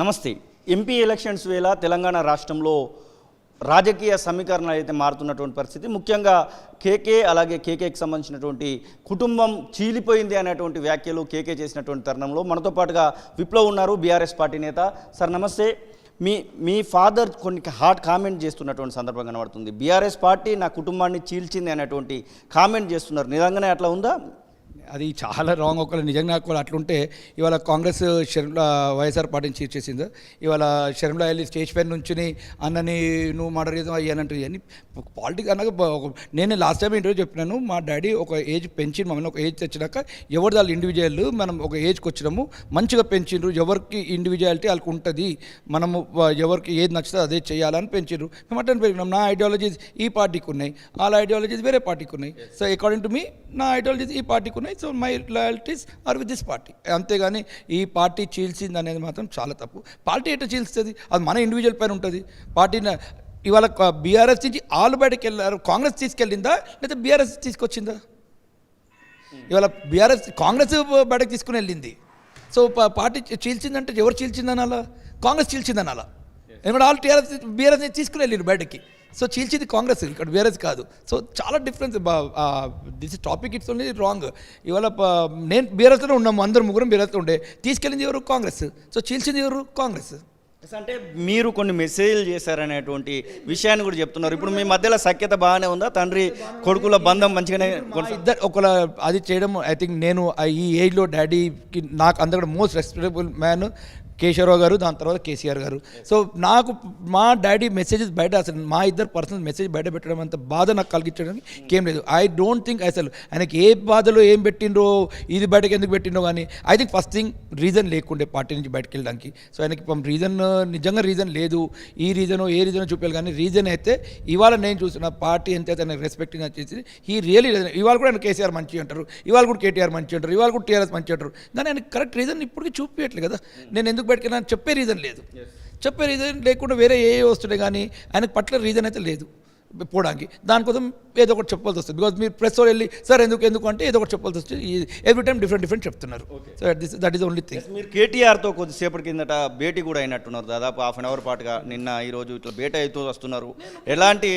నమస్తే. MP elections వేళ తెలంగాణ రాష్ట్రంలో రాజకీయ సమీకరణ అయితే మారుతున్నటువంటి పరిస్థితి ముఖ్యంగా కేకే అలాగే కేకేకి సంబంధించినటువంటి కుటుంబం చీలిపోయింది అనేటువంటి వ్యాఖ్యలు కేకే చేసినటువంటి తరుణంలో మనతో పాటుగా విప్లవ్ ఉన్నారు బీఆర్ఎస్ పార్టీ నేత. సార్ నమస్తే. మీ మీ ఫాదర్ కొన్ని హాట్ కామెంట్ చేస్తున్నటువంటి సందర్భం కనబడుతుంది. బీఆర్ఎస్ పార్టీ నా కుటుంబాన్ని చీల్చింది అనేటువంటి కామెంట్ చేస్తున్నారు. నిజంగానే అట్లా ఉందా? అది చాలా రాంగ్ ఒకవేళ నిజంగా ఒకవేళ అట్లుంటే ఇవాళ కాంగ్రెస్ షర్మిల వైఎస్ఆర్ పార్టీని చీట్ చేసింది. ఇవాళ షర్మిల వెళ్ళి స్టేజ్ పైన నుంచుని అన్నని నువ్వు మర్డర్ చేద్దాం అయ్యానంటే అని పాలిటిక్స్ ఒక- నేను లాస్ట్ టైం ఇంటర్వ్యూ చెప్పినాను. మా డాడీ ఒక ఏజ్ పెంచి మమ్మల్ని ఒక ఏజ్ తెచ్చినాక ఎవరి వాళ్ళు ఇండివిజువల్ మనం ఒక ఏజ్కి వచ్చినాము. మంచిగా పెంచిండ్రు. ఎవరికి ఇండివిజువాలిటీ వాళ్ళకి ఉంటుంది? మనము ఎవరికి ఏది నచ్చితే అదే చేయాలని పెంచిండ్రు. మేము అట్లా పెరిగినాం. నా ఐడియాలజీస్ ఈ పార్టీకి ఉన్నాయి. వాళ్ళ ఐడియాలజీస్ వేరే పార్టీకి ఉన్నాయి. సో అకార్డింగ్ టు మీ నా ఐడియాలజీస్ ఈ పార్టీకి ఉన్నాయి. So my loyalties are with this party. అంతేగాని ఈ పార్టీ చీల్చింది అనేది మాత్రం చాలా తప్పు. పార్టీ ఎట్లా చీల్స్తుంది? అది మన ఇండివిజువల్ పైన ఉంటుంది. పార్టీ ఇవాళ బీఆర్ఎస్ నుంచి ఆలు బయటకు వెళ్ళారు. కాంగ్రెస్ తీసుకెళ్ళిందా? లేదా బీఆర్ఎస్ తీసుకొచ్చిందా? ఇవాళ బీఆర్ఎస్ కాంగ్రెస్ బయటకు తీసుకుని వెళ్ళింది. సో పార్టీ చీల్చిందంటే ఎవరు చీల్చిందని అలా కాంగ్రెస్ చీల్చిందని అలా ఎందుకంటే ఆల్ టీఆర్ఎస్ బీఆర్ఎస్ తీసుకుని వెళ్ళిండు బయటకి. సో చీల్చింది కాంగ్రెస్ ఇక్కడ బీఆర్ఎస్ కాదు. సో చాలా difference this topic it's only wrong ఇవాళ నేను బీఆర్ఎస్లో ఉన్నాము అందరు ముగ్గురం బీఆర్ఎస్లో ఉండే. తీసుకెళ్ళింది ఎవరు? కాంగ్రెస్. సో చీల్చింది ఎవరు? కాంగ్రెస్. అంటే మీరు కొన్ని మెసేజ్లు చేశారనేటువంటి విషయాన్ని కూడా చెప్తున్నారు. ఇప్పుడు మీ మధ్యలో సఖ్యత బాగానే ఉందా? తండ్రి కొడుకుల బంధం మంచిగానే ఇద్దరు ఒకవేళ అది చేయడం ఐ థింక్ నేను ఈ ఏజ్లో డాడీకి నాకు అందరికీ మోస్ట్ రెస్పెక్టబుల్ మ్యాన్ కేశవరావు గారు దాని తర్వాత కేసీఆర్ గారు. సో నాకు మా డాడీ మెసేజెస్ బయట అసలు మా ఇద్దరు పర్సనల్ మెసేజ్ బయట పెట్టడం అంత బాధ నాకు కలిగించడానికి ఏం లేదు. ఐ డోంట్ థింక్ అసలు ఆయనకి ఏ బాధలో ఏం పెట్టిండ్రో ఇది బయటకు ఎందుకు పెట్టిండ్రో కానీ I think first thing reason లేకుండే పార్టీ నుంచి బయటకు వెళ్ళడానికి. సో ఆయనకి రీజన్ నిజంగా రీజన్ లేదు. ఈ రీజన్ ఏ రీజన్ చూపించాలి కానీ రీజన్ అయితే ఇవాళ నేను చూసిన పార్టీ ఎంత అయితే రెస్పెక్టింగ్ చేసి ఈ రియలీ ఇవాళ కూడా ఆయన కేసీఆర్ మంచి అంటారు ఇవాళ కూడా కేటీఆర్ మంచి అంటారు ఇవాళ కూడా టీఆర్ఎస్ మంచి అంటారు దాని ఆయన కరెక్ట్ రీజన్ ఇప్పటికీ చూపించట్లేదు కదా. నేను ఎందుకు బయటకెళ్ళినా చెప్పే రీజన్ లేదు. చెప్పే రీజన్ లేకుండా వేరే ఏ వస్తుండే కానీ ఆయనకు పట్ల రీజన్ అయితే లేదు. పోవడానికి. దానికోసం ఏదో ఒకటి చెప్పాల్సి వస్తుంది. బికాజ్ మీరు ప్రెస్ వెళ్ళి సార్ ఎందుకు ఎందుకు? అంటే ఏదో ఒకటి చెప్పాల్సి వస్తుంది. ఎవ్రీ టైం డిఫరెంట్ డిఫరెంట్ చెప్తున్నారు. So this that is only thing మీరు కేటీఆర్తో కొద్దిసేపటి కిందట భేటీ కూడా అయినట్టున్నారు. దాదాపు హాఫ్ అన్ అవర్ పాటుగా నిన్న ఈ రోజు ఇట్లా భేటీ అవుతూ వస్తున్నారు. ఎలాంటి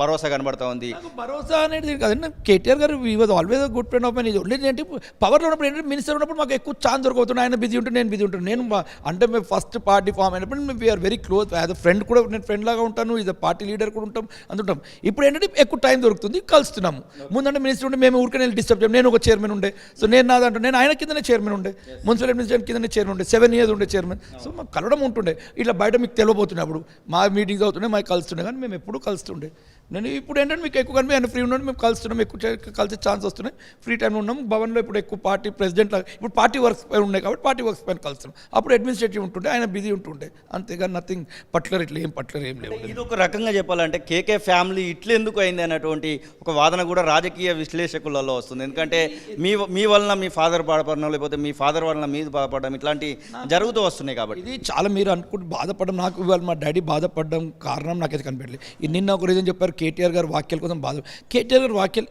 భరోసా కనబడతా ఉంది? భరోసా అనేది కదండి కేటీఆర్ గారు ఈ was always good friend of ఇది ఓన్లీ ఏంటి పవర్లో ఉన్నప్పుడు ఏంటంటే మినిస్టర్ ఉన్నప్పుడు మాకు ఎక్కువ ఛాన్స్ దొరకవుతుంది ఆయన బిజీ ఉంటే నేను బిజీ ఉంటాను. నేను అంటే మేము ఫస్ట్ పార్టీ ఫామ్ అయినప్పుడు మేము we're very close as a friend కూడా నేను ఫ్రెండ్ లాగా ఉంటాను. ఇది పార్టీ లీడర్ కూడా ఉంటాం. అందుంటాం ఇప్పుడు ఏంటంటే ఎక్కువ టైం దొరుకుతుంది కలుస్తున్నాము. ముందంటే మినిస్టర్ ఉంటే మేము ఊరికే డిస్టర్బ్ చేయం. నేను ఒక చైర్మన్ ఉండే. సో నేను నాదంటే నేను ఆయన కిందనే చైర్మన్ ఉండే. మున్సిపల్ అడ్మినిస్ట్రేషన్ కిందనే చైర్మన్ ఉండే. సెవెన్ ఇయర్స్ ఉండే చైర్మన్ సో మాకు కలవడం ఉంటుండే. ఇట్లా బయట మీకు తెలియబోతుండే అప్పుడు. మా మీటింగ్స్ అవుతుండే మాకు కలుస్తుండే. కానీ మేము ఎప్పుడు కలుస్తుండే. నేను ఇప్పుడు ఏంటంటే మీకు ఎక్కువ కానీ ఆయన ఫ్రీ ఉన్నాడు మేము కలుస్తున్నాం ఎక్కువ కలిసే ఛాన్స్ వస్తున్నాయి. ఫ్రీ టైంలో ఉన్నాం భవన్లో ఇప్పుడు ఎక్కువ పార్టీ ప్రెసిడెంట్ ఇప్పుడు పార్టీ వర్క్స్ పైన ఉన్నాయి కాబట్టి పార్టీ వర్క్స్ పైన కలుస్తున్నాం. అప్పుడు అడ్మినిస్ట్రేటివ్ ఉంటుండే ఆయన బిజీ ఉంటుండే. అంతేగాని నథింగ్ పట్లర్ ఇట్లా ఏం పట్లర్ ఏం లేవు. ఇది ఒక రకంగా చెప్పాలంటే కేకే ఫ్యామిలీ ఇట్లెందుకు అయింది అన్నటువంటి ఒక వాదన కూడా రాజకీయ విశ్లేషకులలో వస్తుంది. ఎందుకంటే మీ మీ వలన మీ ఫాదర్ బాధపడడం లేకపోతే మీ ఫాదర్ వలన మీరు బాధపడడం ఇట్లాంటి జరుగుతూ వస్తున్నాయి కాబట్టి. ఇది చాలా మీరు అనుకుంటే బాధపడడం నాకు ఇవాళ మా డాడీ బాధపడడం కారణం నాకైతే కనిపించలేదు ఇది నిన్న ఒక రీజన్ చెప్పారు కేటీఆర్ గారు వాక్యాల కోసం బాధ. కేటీఆర్ గారు వాక్యాలు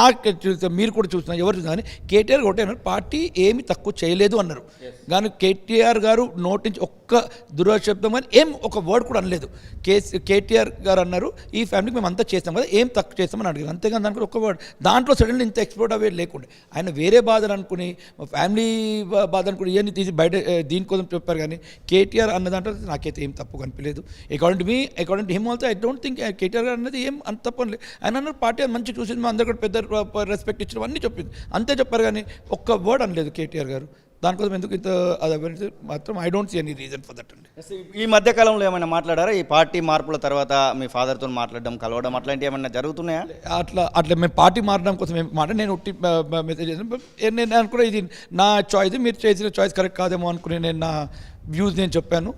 నాకు చూస్తే మీరు కూడా చూస్తున్నారు ఎవరు చూసినా కానీ కేటీఆర్ ఒకటే అన్నారు పార్టీ ఏమి తక్కువ చేయలేదు అన్నారు. కానీ కేటీఆర్ గారు నోటి నుంచి ఒక్క దురాశబ్దం కానీ ఏం ఒక వర్డ్ కూడా అనలేదు. కేసీ కేటీఆర్ గారు అన్నారు ఈ ఫ్యామిలీకి మేము అంతా చేస్తాం కదా ఏం తక్కువ చేస్తామని అడిగారు. అంతేగాని దానికి ఒక్క వర్డ్ దాంట్లో సడన్లీ ఇంత ఎక్స్ప్లోర్ అవ్వే లేకుండే. ఆయన వేరే బాధలు అనుకుని ఫ్యామిలీ బాధ అనుకుని ఇవన్నీ తీసి బయట దీనికోసం చెప్పారు కానీ కేటీఆర్ అన్న దాంట్లో నాకైతే ఏం తప్పు కనిపించలేదు according to me according to him also I don't think KTR గారు అన్నది ఏం అంత తప్పు లేదు ఆయన అన్నారు పార్టీ మంచి చూసింది మా అందరు కూడా పెద్ద రెస్పెక్ట్ ఇచ్చిన అన్నీ చెప్పింది. అంతే చెప్పారు కానీ ఒక్క వర్డ్ అనలేదు కేటీఆర్ గారు. దానికోసం ఎందుకు ఇంత అది మాత్రం I don't see any reason for that అండి. ఈ మధ్య కాలంలో ఏమైనా మాట్లాడారా? ఈ పార్టీ మార్పుల తర్వాత మీ ఫాదర్తో మాట్లాడడం కలవడం అట్లాంటివి ఏమైనా జరుగుతున్నాయా? అట్లా అట్లా మేము పార్టీ మారడం కోసం ఏం మాట నేను ఉట్టి మెసేజ్ నేను అనుకున్నా ఇది నా చాయిస్ మీరు చేసిన చాయిస్ కరెక్ట్ కాదేమో అనుకుని నేను నా వ్యూస్ నేను చెప్పాను.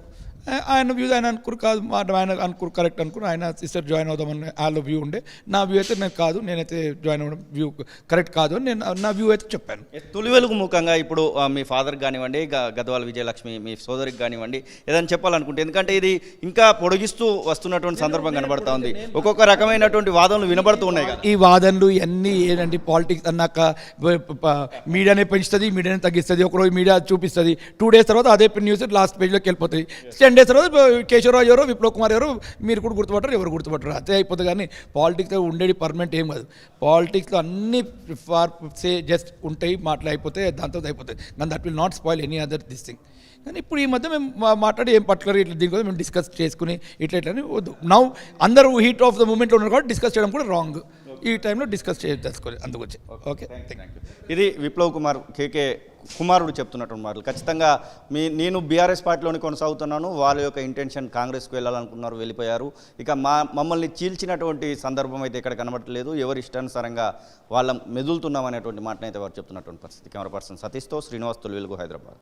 ఆయన వ్యూ ఆయన అనుకురు కాదు మా ఆయన అనుకురు కరెక్ట్ అనుకుని ఆయన సిస్టర్ జాయిన్ అవుదామని వాళ్ళ వ్యూ ఉండే. నా వ్యూ అయితే నేను కాదు నేనైతే జాయిన్ అవ్వడం వ్యూ కరెక్ట్ కాదు అని నేను నా వ్యూ అయితే చెప్పాను. తొలి వెలుగు ముఖంగా ఇప్పుడు మీ ఫాదర్కి కానివ్వండి గద్వాల విజయలక్ష్మి మీ సోదరికి కానివ్వండి ఏదైనా చెప్పాలనుకుంటే ఎందుకంటే ఇది ఇంకా పొడిగిస్తూ వస్తున్నటువంటి సందర్భం కనబడతా ఉంది. ఒక్కొక్క రకమైనటువంటి వాదనలు వినబడుతూ ఉన్నాయి కదా. ఈ వాదనలు ఇవన్నీ ఏంటంటే పాలిటిక్స్ అన్నాక మీడియానే పెంచుతుంది మీడియానే తగ్గిస్తుంది ఒకరోజు మీడియా చూపిస్తుంది టూ డేస్ తర్వాత అదే న్యూస్ లాస్ట్ పేజ్లోకి వెళ్ళిపోతుంది. టెన్ డేస్ తర్వాత కేశవరావు ఎవరో విప్లవ్ కుమార్ ఎవరో మీరు కూడా గుర్తుపట్టరు ఎవరు గుర్తుపట్టరు. అదే అయిపోతుంది కానీ పాలిటిక్స్లో ఉండేది పర్మనెంట్ ఏం కాదు. పాలిటిక్స్లో అన్ని ఫార్ సే జస్ట్ ఉంటాయి మాటలు అయిపోతే దాంతో అయిపోతాయి. కానీ that will not spoil any other this thing కానీ ఇప్పుడు ఈ మధ్య మేము మా- మాట్లాడి ఏం పర్టికులర్ ఇట్లా దీని కోసం మేము డిస్కస్ చేసుకుని ఇట్లా ఇట్లా అని వద్దు. నౌ అందరూ హీట్ ఆఫ్ ద మూమెంట్లో ఉన్నారు కాబట్టి డిస్కస్ చేయడం కూడా రాంగ్ ఈ టైంలో డిస్కస్ చేయదలుచుకోలేదు అందుకొచ్చి. ఓకే. ఇది విప్లవ్ కుమార్ కేకే కుమారుడు చెప్తున్నటువంటి మాటలు. ఖచ్చితంగా మీ నేను బీఆర్ఎస్ పార్టీలోని కొనసాగుతున్నాను. వాళ్ళ యొక్క ఇంటెన్షన్ కాంగ్రెస్కి వెళ్ళాలనుకున్నారు వెళ్ళిపోయారు. ఇక మా మమ్మల్ని చీల్చినటువంటి సందర్భం అయితే ఇక్కడ కనబడట్లేదు. ఎవరి ఇష్టానుసారంగా వాళ్ళ మెదులుతున్నాం అనేటువంటి మాటనైతే వారు చెప్తున్నటువంటి పరిస్థితి. కెమెరా పర్సన్ సతీష్తో శ్రీనివాస్ తొలి వెలుగు హైదరాబాద్.